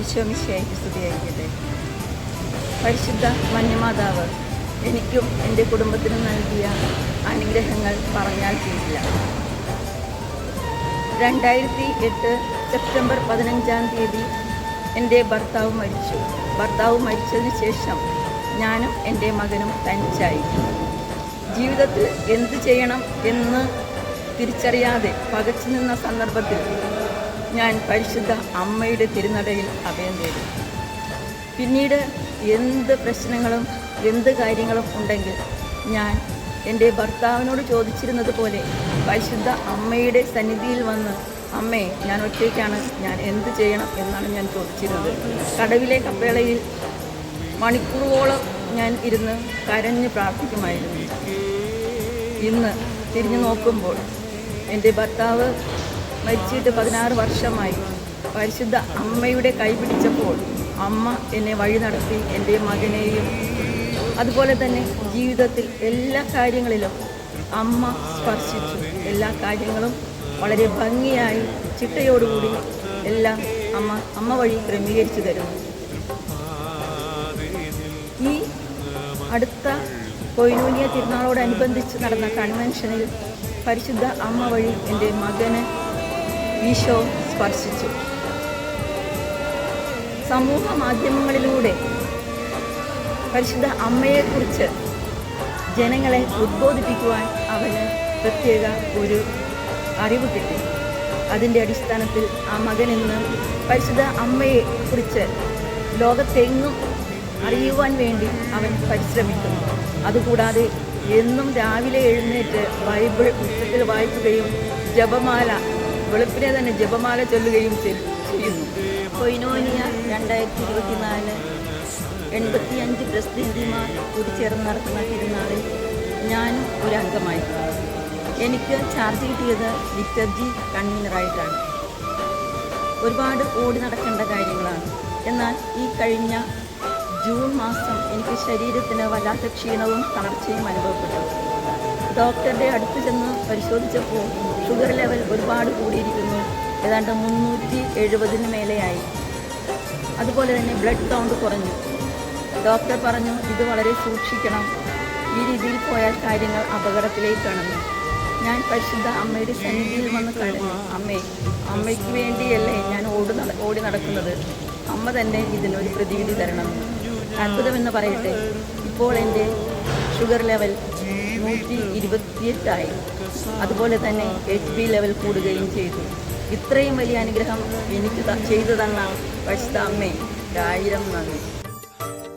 ഈശോമിശയായി സ്തുതിയായിരിക്കട്ടെ. പരിശുദ്ധ മന്യമാതാവ് എനിക്കും എന്റെ കുടുംബത്തിനും നൽകിയ അനുഗ്രഹങ്ങൾ പറഞ്ഞാൽ തീരില്ല. രണ്ടായിരത്തി എട്ട് സെപ്റ്റംബർ പതിനഞ്ചാം തീയതി എന്റെ ഭർത്താവ് മരിച്ചു. ഭർത്താവ് മരിച്ചതിന് ശേഷം ഞാനും എന്റെ മകനും തനിച്ചായി. ജീവിതത്തിൽ എന്ത് ചെയ്യണം എന്ന് തിരിച്ചറിയാതെ പകച്ചു നിന്ന സന്ദർഭത്തിൽ ഞാൻ പരിശുദ്ധ അമ്മയുടെ തിരുനടയിൽ അഭയം തേടി. പിന്നീട് എന്ത് പ്രശ്നങ്ങളും എന്ത് കാര്യങ്ങളും ഉണ്ടെങ്കിൽ ഞാൻ എന്റെ ഭർത്താവിനോട് ചോദിച്ചിരുന്നത് പോലെ പരിശുദ്ധ അമ്മയുടെ സന്നിധിയിൽ വന്ന് അമ്മേ ഞാൻ ഒറ്റയ്ക്കാണ് ഞാൻ എന്ത് ചെയ്യണം? എന്നാണ് ഞാൻ ചോദിച്ചിരുന്നത്. കടവിലെ കപ്പേളയിൽ മണിക്കൂറുകളോളം ഞാൻ ഇരുന്ന് കരഞ്ഞ് പ്രാർത്ഥിക്കുമായിരുന്നു. ഇന്ന് തിരിഞ്ഞു നോക്കുമ്പോൾ എന്റെ ഭർത്താവ് മരിച്ചിട്ട് പതിനാറ് വർഷമായി. പരിശുദ്ധ അമ്മയുടെ കൈ പിടിച്ചപ്പോൾ അമ്മ എന്നെ വഴി നടത്തി എന്റെ മകനെയും അതുപോലെ തന്നെ ജീവിതത്തിൽ എല്ലാ കാര്യങ്ങളിലും അമ്മ സ്പർശിച്ചു. എല്ലാ കാര്യങ്ങളും വളരെ ഭംഗിയായി ചിട്ടയോടുകൂടി എല്ലാം അമ്മ അമ്മ വഴി ക്രമീകരിച്ചു തരുന്നു ഈ അടുത്ത കൊയിലൂനിയ തിരുനാളോടനുബന്ധിച്ച് നടന്ന കൺവെൻഷനിൽ പരിശുദ്ധ അമ്മ വഴി എന്റെ മകന് ഈശോ സ്പർശിച്ചു. സമൂഹ മാധ്യമങ്ങളിലൂടെ പരിശുദ്ധ അമ്മയെക്കുറിച്ച് ജനങ്ങളെ ഉദ്ബോധിപ്പിക്കുവാൻ അവന് പ്രത്യേക ഒരു അറിവ് കിട്ടി. അതിന്റെ അടിസ്ഥാനത്തിൽ ആ മകൻ ഇന്ന് പരിശുദ്ധ അമ്മയെക്കുറിച്ച് ലോകത്തെങ്ങും അറിയുവാൻ വേണ്ടി അവൻ പരിശ്രമിക്കുന്നു. അതുകൂടാതെ എന്നും രാവിലെ എഴുന്നേറ്റ് ബൈബിൾ പുസ്തകത്തിൽ വായിക്കുകയും ജപമാല വെളുപ്പിനെ തന്നെ ജപമാല ചൊല്ലുകയും ചെയ്- ചെയ്യുന്നു. കൊയിനോനിയ രണ്ടായിരത്തി ഇരുപത്തിനാല് എൺപത്തിയഞ്ച് പ്രസിദ്ധിമാർ കൂടിച്ചേർന്ന് നടത്തുന്ന തിരുനാളിൽ ഞാൻ ഒരു അംഗമായി. എനിക്ക് ചാർജ് കിട്ടിയത് ലിറ്റർജി കൺവീനറായിട്ടാണ്. ഒരുപാട് ഓടി നടക്കേണ്ട കാര്യങ്ങളാണ്. എന്നാൽ ഈ കഴിഞ്ഞ ജൂൺ മാസം എനിക്ക് ശരീരത്തിന് വല്ലാത്ത ക്ഷീണവും തളർച്ചയും അനുഭവപ്പെട്ടു. ഡോക്ടറുടെ അടുത്ത് ചെന്ന് പരിശോധിച്ചപ്പോൾ ഷുഗർ ലെവൽ ഒരുപാട് കൂടിയിരിക്കുന്നു. ഏതാണ്ട് മുന്നൂറ്റി എഴുപതിന് മേലെയായി. അതുപോലെ തന്നെ ബ്ലഡ് കൗണ്ട് കുറഞ്ഞു. ഡോക്ടർ പറഞ്ഞു ഇത് വളരെ സൂക്ഷിക്കണം. ഈ രീതിയിൽ പോയാൽ കാര്യങ്ങൾ അപകടത്തിലേക്കാണ് ഞാൻ പരിശുദ്ധ അമ്മയുടെ സന്നിധിയിൽ വന്ന് കഴിഞ്ഞു അമ്മേ അമ്മയ്ക്ക് വേണ്ടിയല്ലേ ഞാൻ ഓടി നട ഓടി നടക്കുന്നത്? അമ്മ തന്നെ ഇതിനൊരു പ്രതിവിധി തരണം. അത്ഭുതമെന്ന് പറയട്ടെ. ഇപ്പോൾ എന്റെ ഷുഗർ ലെവൽ നൂറ്റി ഇരുപത്തിയെട്ടായി. അതുപോലെ തന്നെ എച്ച് ബി ലെവൽ കൂടുകയും ചെയ്തു. ഇത്രയും വലിയ അനുഗ്രഹം എനിക്ക് ചെയ്തു തന്ന പരിശുദ്ധ അമ്മേ ആയിരം നന്ദി.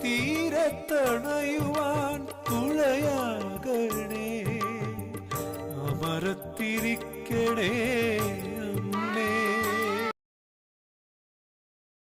തീരത്തണയുവാൻ തുഴയാകണേ അമരത്തിരിക്കണേ.